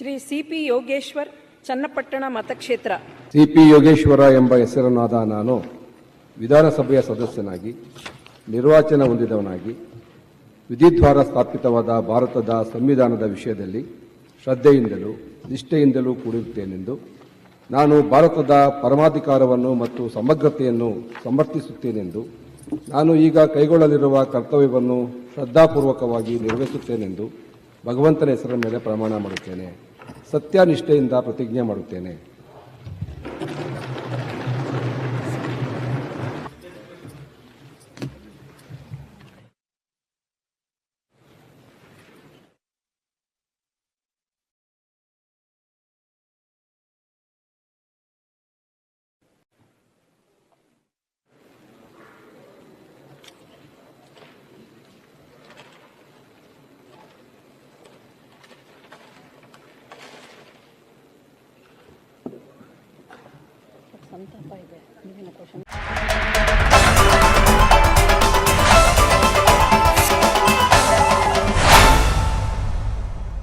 Shri CP Yogeshwar Channapatna ಮತಕ್ಷೇತ್ರ. CP Yogeshwara ಎಂಬ ಹೆಸರನ್ನಾದ ನಾನು ವಿಧಾನಸಭೆಯ ಸದಸ್ಯನಾಗಿ, ನಿರ್ವಾಚನ ಹೊಂದಿದವನಾಗಿ, ವಿಧಿದ್ವಾರ ಸ್ಥಾಪಿತವಾದ ಭಾರತದ ಸಂವಿಧಾನದ ವಿಷಯದಲ್ಲಿ ಶ್ರದ್ಧೆಯಿಂದಲೂ ನಿಷ್ಠೆಯಿಂದಲೂ ಕೂಡಿರುತ್ತೇನೆಂದು, ನಾನು ಭಾರತದ ಪರಮಾಧಿಕಾರವನ್ನು ಮತ್ತು ಸಮಗ್ರತೆಯನ್ನು ಸಮರ್ಥಿಸುತ್ತೇನೆಂದು, ನಾನು ಈಗ ಕೈಗೊಳ್ಳಲಿರುವ ಕರ್ತವ್ಯವನ್ನು ಶ್ರದ್ಧಾಪೂರ್ವಕವಾಗಿ ನಿರ್ವಹಿಸುತ್ತೇನೆಂದು ಭಗವಂತನ ಹೆಸರ ಮೇಲೆ ಪ್ರಮಾಣ ಮಾಡುತ್ತೇನೆ. ಸತ್ಯನಿಷ್ಠೆಯಿಂದ ಪ್ರತಿಜ್ಞೆ ಮಾಡುತ್ತೇನೆ. आमचा फायदा आहे मी नको